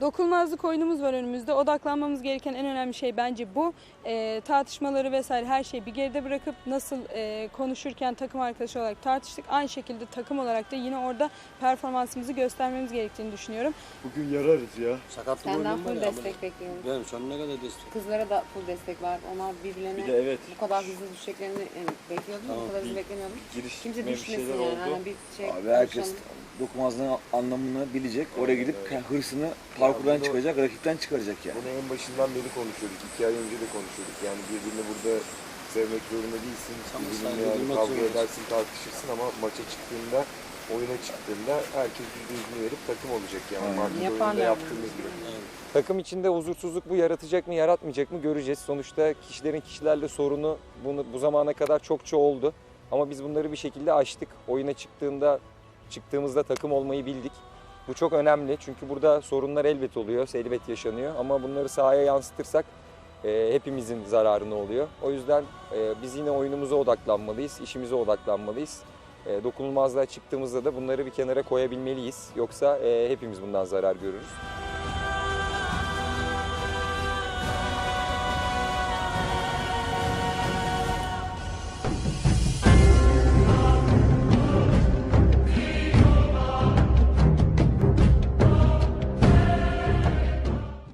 Dokunulmazlık oyunumuz var önümüzde. Odaklanmamız gereken en önemli şey bence bu. Ee, tartışmaları vesaire her şeyi bir geride bırakıp nasıl e, konuşurken takım arkadaşı olarak tartıştık. Aynı şekilde takım olarak da yine orada performansımızı göstermemiz gerektiğini düşünüyorum. Bugün yararız ya. Sakatlık Senden full destek bekliyorum. Benim sonuna kadar destek. Kızlara da full destek var. Onlar birbirlerine Bir de evet. bu kadar hızlı düşeceklerini yani bekliyordum. Tamam, bu kadar hızlı beklemiyordum. Giriş Kimse bir düşmesin yani. oldu. Hani bir şey Abi herkes konuşalım. Dokunmazlığın anlamını bilecek. Oraya Aynen gidip öyle. hırsını parkurdan bunu- çıkacak, rakipten çıkaracak yani. Bunu en başından beri konuşuyorduk. İki ay önce de konuşuyorduk. Yani birbirini burada sevmek zorunda değilsin. Sana Birbirini saygı yani duymak kavga zorundasın. edersin, tartışırsın ama maça çıktığında, oyuna çıktığında herkes yüzünü verip takım olacak yani. Aynen. Market oyununda Yaparlar yaptığımız gibi. Takım içinde huzursuzluk bu yaratacak mı yaratmayacak mı göreceğiz. Sonuçta kişilerin kişilerle sorunu bunu, bu zamana kadar çokça oldu. Ama biz bunları bir şekilde aştık. Oyuna çıktığında çıktığımızda takım olmayı bildik. Bu çok önemli çünkü burada sorunlar elbet oluyor, elbet yaşanıyor. Ama bunları sahaya yansıtırsak e, hepimizin zararına oluyor. O yüzden e, biz yine oyunumuza odaklanmalıyız, işimize odaklanmalıyız. E, dokunulmazlığa çıktığımızda da bunları bir kenara koyabilmeliyiz. Yoksa e, hepimiz bundan zarar görürüz.